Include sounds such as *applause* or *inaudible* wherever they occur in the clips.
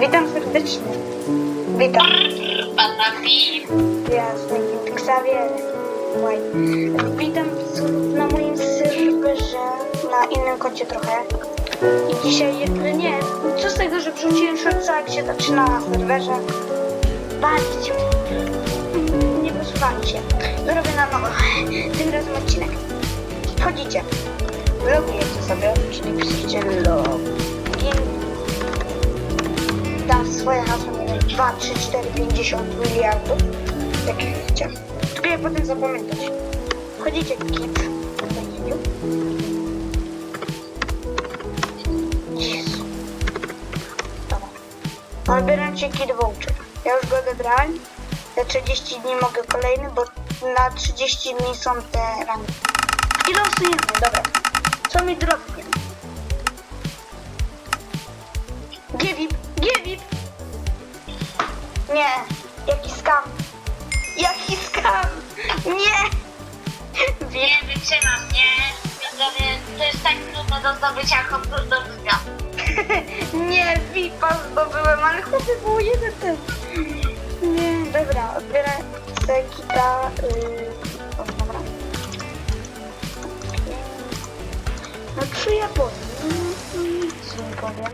Witam serdecznie. Witam. Pana. Ja z takim Xavier White. Witam na moim serwerze, na innym koncie trochę. I dzisiaj, nie, co z tego, że wrzuciłem shortsa, jak się zaczyna na serwerze. Bawić. Nie posłuchali się. Zrobię na nowo. Tym razem odcinek. Wchodzicie. Logujecie sobie, czyli piszecie login swoje hasło, nie wiem, 2, 3, 4, 50 miliardów, jak chcecie. Tylko je potem zapamiętać. Wchodzicie w kit. Jezu. Dobra. Odbieracie kit voucher. Ja już go odebrałem. Za 30 dni mogę kolejny, bo na 30 dni są te rangi. I losujemy, dobra. Co mi dropnie? Giewip, Giewip! Nie, jaki skam! Jaki skam! Nie! Nie wytrzymam, nie? Widzowie, to jest tak trudno do zdobycia komputera. *laughs* Nie, VIPa zdobyłem, ale chłopie było jeden ten. Nie, dobra, odbieraj sobie kita. Yy, o, dobra. No czuję powiem, no, nic nie powiem.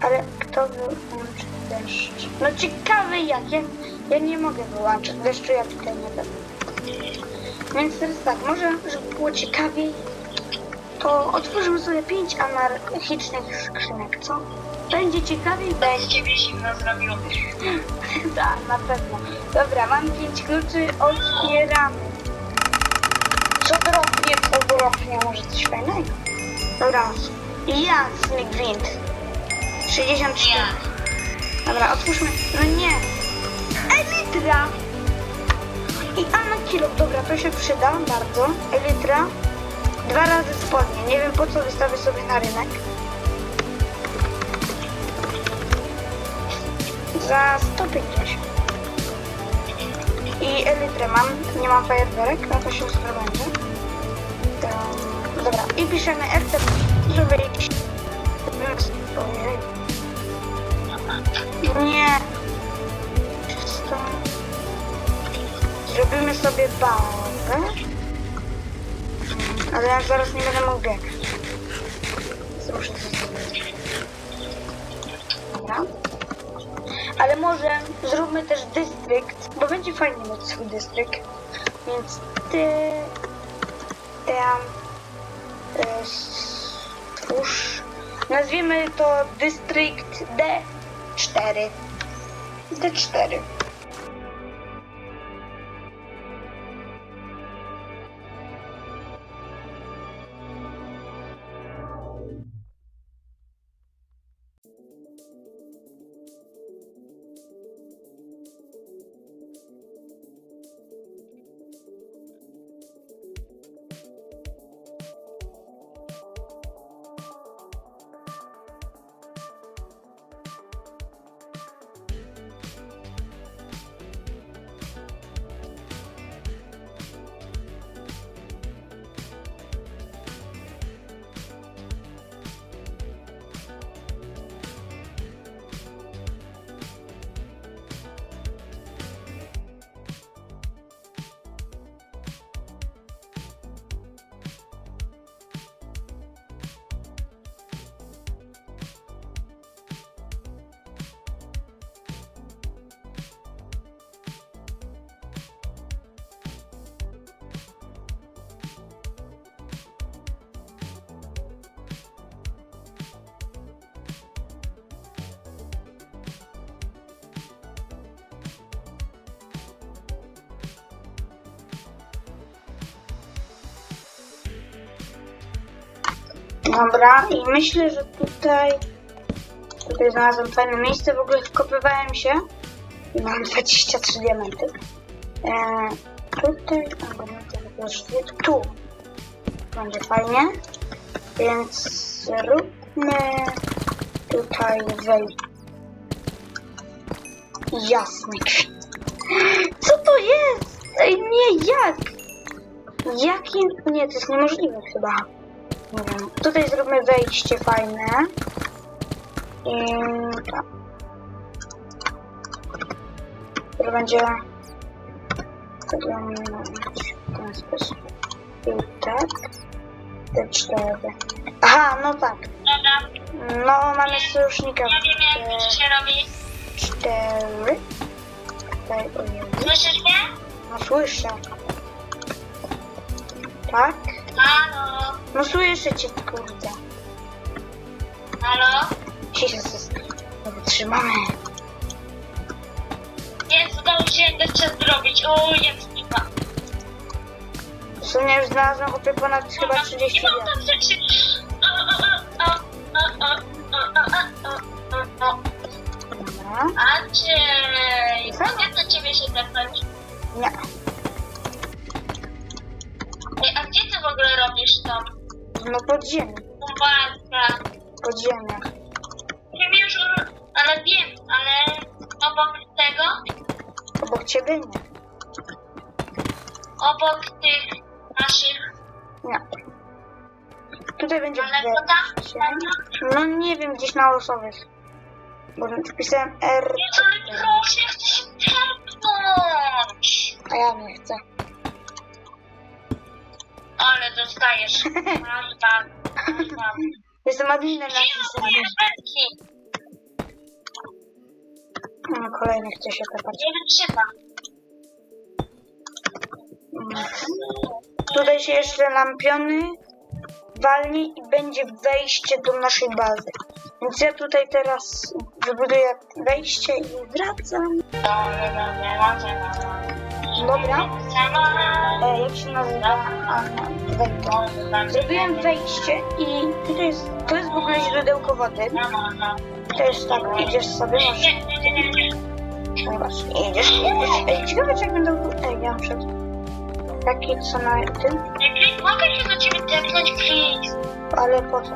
Ale kto wyłączy deszcz? No ciekawe jak, ja, ja nie mogę wyłączyć deszczu, ja tutaj nie będę. Więc teraz tak, może żeby było ciekawiej, to otworzymy sobie pięć anarchicznych skrzynek, co? Będzie ciekawiej, Z będzie. ciebie zimno zrobiło. *laughs* Tak, na pewno. Dobra, mam pięć kluczy, otwieramy. Co drobnie, co drobnie, może coś fajnego? Dobra, jasny gwint. 64. Ja. Dobra, otwórzmy. No nie. Elitra! I Anakilo. Dobra, to się przyda bardzo. Elitra. Dwa razy spodnie. Nie wiem po co wystawię sobie na rynek. Za 150. I Elytrę mam. Nie mam fajerwerek, no to się zdobędzie. Dobra, i piszemy RT, żeby jakiś... Ojej. Nie. Zrobimy sobie bazę. Ale ja zaraz nie będę mógł biegać. Muszę to zrobić. Dobra. Ale może zróbmy też dystrykt, bo będzie fajnie mieć swój dystrykt. Więc ty... Tam... y, Stwórz... Nazwiemy to dystrykt D4. D4. Dobra, i myślę, że tutaj tutaj znalazłem fajne miejsce. W ogóle wkopywałem się i mam 23 diamenty. E, tutaj, tu będzie fajnie. Więc zróbmy tutaj wej. Jasny. Co to jest? Ej, nie, jak? Jaki? Nie, to jest niemożliwe chyba. Nie wiem. Tutaj zróbmy wejście fajne. I tak. To będzie w ten sposób. I tak. Te cztery. Aha, no tak. Dobra, No, mamy sojusznika. ja wiem jak to się robi. Cztery. Tutaj, ojej. Słyszysz mnie? No słyszę. Tak? Halo? No słyszę cię, kurde. Halo? System. No wytrzymamy. Jest, zdążyłem jeszcze zrobić. O, jest lipa. W sumie już znalazłem chłopie ponad chyba 30 Nie mam lat. tam rzeczy. O, o, o, o, o, o, o, o, o, o. Dobra. Andrzej, mogę do ciebie się tepnąć? Nie. Ej, a gdzie ty w ogóle robisz tą No podziemie. uwagę? Podziemie. Wiem już, ale wiem, ale obok tego, Obok ciebie nie. obok tych naszych, Nie. Tutaj będzie ale to tam, wejście. No nie wiem, gdzieś na losowych. Bo wpisałem R, Jezu, ale proszę, chcę się tepnąć. a ja nie chcę. Ale dostajesz. Masz ban. Jestem adminem na tym mam? No, kolejny chce się tepać. Nie wytrzyma. Mm. Tutaj się jeszcze lampiony walnie i będzie wejście do naszej bazy. Więc ja tutaj teraz wybuduję wejście i wracam. Dobra. E, jak się nazywa? A, no. Zrobiłem wejście i tutaj jest, to jest w ogóle źródełko wody. To jest tak, idziesz sobie, masz, Nie, nie, nie, nie, nie. no masz, idziesz, idziesz. Ej, ciekawe czy jak będą, ej, ja muszę, takie co na tym, mogę się do ciebie tepnąć, Chris. ale po co?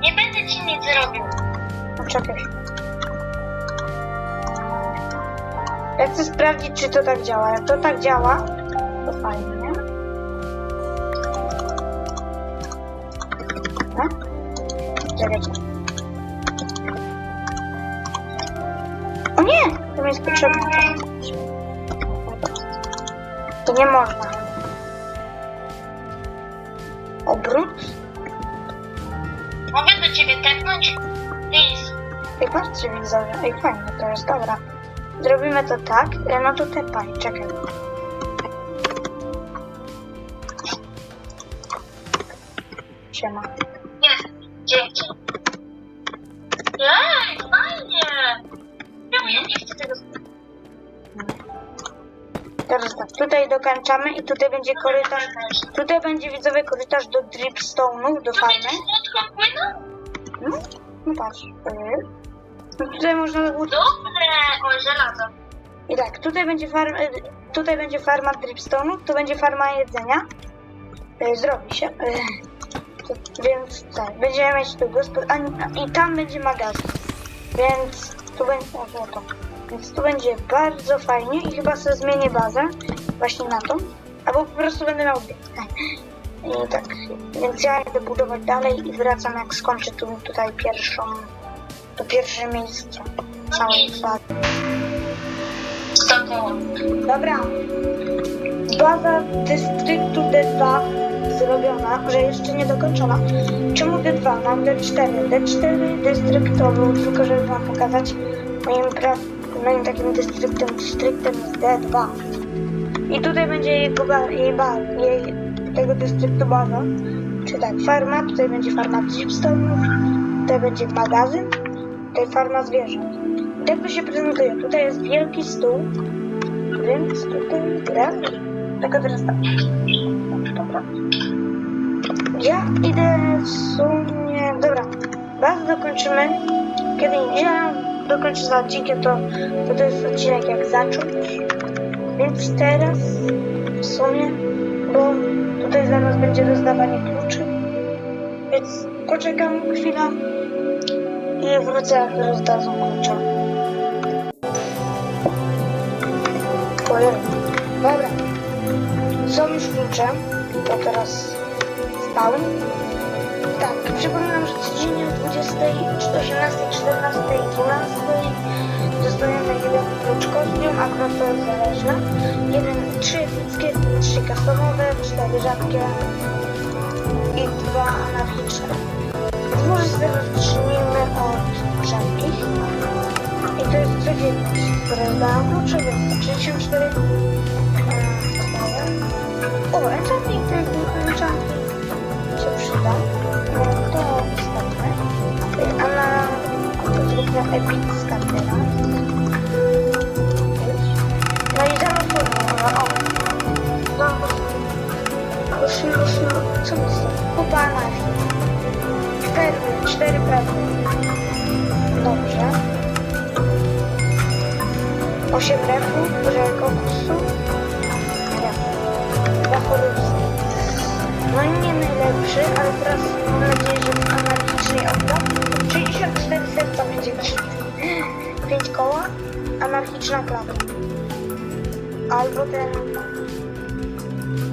Nie będę ci nic zrobił. No czekaj. Ja chcę sprawdzić, czy to tak działa. Jak to tak działa, to fajnie. No? Czekajcie. O nie! To mi jest potrzebne. To nie można. Obrót? Mogę do ciebie tepnąć? Chris. Ej, patrzcie widzowie, ej fajnie, to jest dobra. Zrobimy to tak, e, no to tepaj, czekaj. Siema. Jest, dzięki. Ej, fajnie. Czemu ja nie chcę tego Teraz tak, tutaj dokończamy i tutaj będzie korytarz, tutaj będzie widzowie korytarz do dripstone'ów, do farmy. słodko płyną? No, no patrz. yy. No tutaj można Dobre. O, żelazo. I tak, tutaj będzie farma, tutaj będzie farma dripstone'ów, tu będzie farma jedzenia. E, Zrobi się. E, to- Więc tak, będziemy mieć tu gospod... A, i tam będzie magazyn. Więc tu będzie... O, złoto. Więc tu będzie bardzo fajnie i chyba sobie zmienię bazę właśnie na tą. Albo po prostu będę miał. I *laughs* tak, więc ja idę budować dalej i wracam jak skończę tu, tutaj pierwszą, to pierwsze miejsce całej bazy. Dobra. Baza dystryktu D2 zrobiona, że jeszcze nie dokończona. Czemu D2? Mam D4. D4 dystryktową, tylko żeby wam pokazać moim, pra... moim takim dystryktem, dystryktem jest D2. I tutaj będzie jego ba... jej, ba... jej tego dystryktu baza. Czyli tak, farma, tutaj będzie farma dripstone'ów, tutaj będzie magazyn, tutaj farma zwierząt. I tak to się prezentuje. Tutaj jest wielki stół, więc tutaj gra. Tylko teraz tak. Dobra. Ja idę w sumie. Dobra. Bardzo dokończymy. Kiedy ja dokończę za odcinkiem, to, to to jest odcinek jak zacząć. Więc teraz w sumie, bo tutaj za nas będzie rozdawanie kluczy. Więc poczekam chwilę i wrócę jak rozdadzą klucze. Cholera. Dobra. Są już klucze. To teraz spawn. Tak, przypominam, że codziennie o 20, 18, 14 i 12 dostajemy jeden klucz kostium, akurat to jest zależne. Jeden, trzy epickie, trzy customowe, cztery rzadkie i dwa anarchiczne. Może rozpocznijmy od rzadkich. I to jest codzienność, daje klucze, więc 34 e, O, enchanting, ten enchanting się przyda. No to wstawmy. A na to zróbmy epicka. 8 refu, że kokusu. Refu. No i nie najlepszy, ale teraz mam nadzieję, że w anarchicznej auto 64 serca będzie 5 koła, anarchiczna klapa. Albo ten...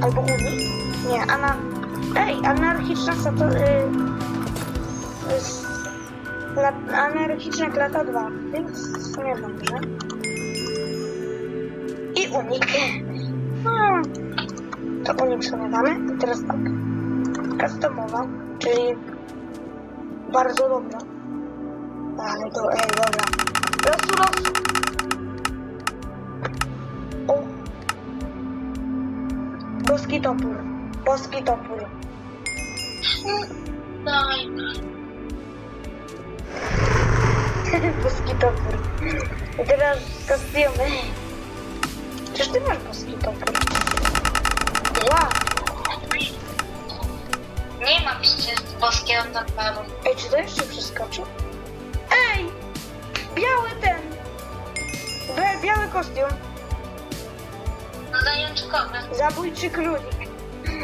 Albo Ubi? Nie, ana... Ej, anarchiczna sato... Y... y anarchiczna klata 2, więc nie dobrze. Unik. Hmm. To unik sobie damy. I teraz tak. Customowa, czyli bardzo dobra. Ale to, ej, dobra. Losu, losu. O. Boski topór. Boski topór. *laughs* Boski topór. I teraz kostiumy. Czyż ty masz boski topór? Wow. Nie mam jeszcze boskiego toparu. Ej, czy to jeszcze przeskoczy? Ej! Biały ten! Bia- biały kostium. No zajączkowy. Zabójczy królik.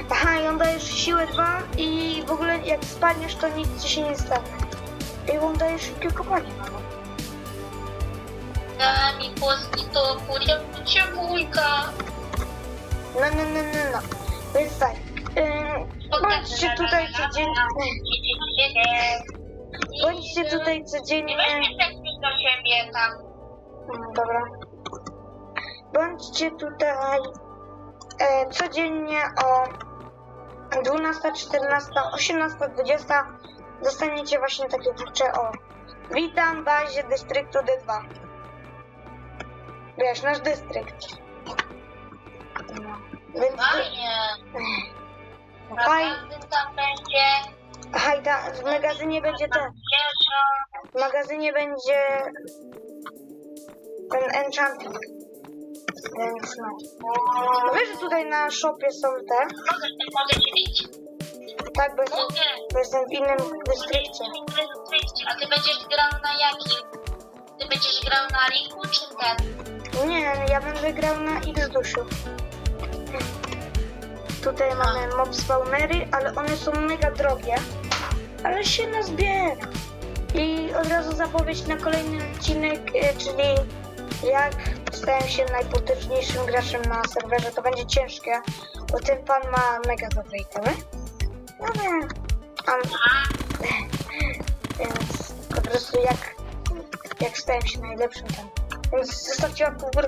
Aha, i on dajesz siłę 2 i w ogóle jak spadniesz, to nic ci się nie stanie. I on daje szybkie kopanie mamo. Daj mi boski topór, ja potrzebuję. No, no, no, no, no. Więc tak. Ym, bądźcie tutaj codziennie. Bądźcie tutaj Nie codziennie. tekstu do siebie tam. Dobra. Bądźcie tutaj e, codziennie o 12, 14, 18, 20 dostaniecie właśnie takie klucze o Witam w bazie dystryktu D2. Wiesz, nasz dystrykt. No. Więc Fajnie. Na Faj, każdym tam będzie. aha, i ta, w magazynie będzie ten. W magazynie będzie ten enchanting. Więc no. Wiesz, że tutaj na shopie są te, Mogę, mogę ci bić? tak, bo jestem, bo jestem w innym dystrykcie. A ty będziesz grał na jakim? Ty będziesz grał na Riku czy ten? Nie, ja będę grał na X. Tutaj mamy mob spawnery, ale one są mega drogie. Ale się nazbiera. I od razu zapowiedź na kolejny odcinek, e, czyli jak stałem się najpotężniejszym graczem na serwerze. To będzie ciężkie, bo ten pan ma mega dobre itemy. Ale... A, więc po prostu jak, jak stałem się najlepszym tam. Więc zostawcie łapkę w górę,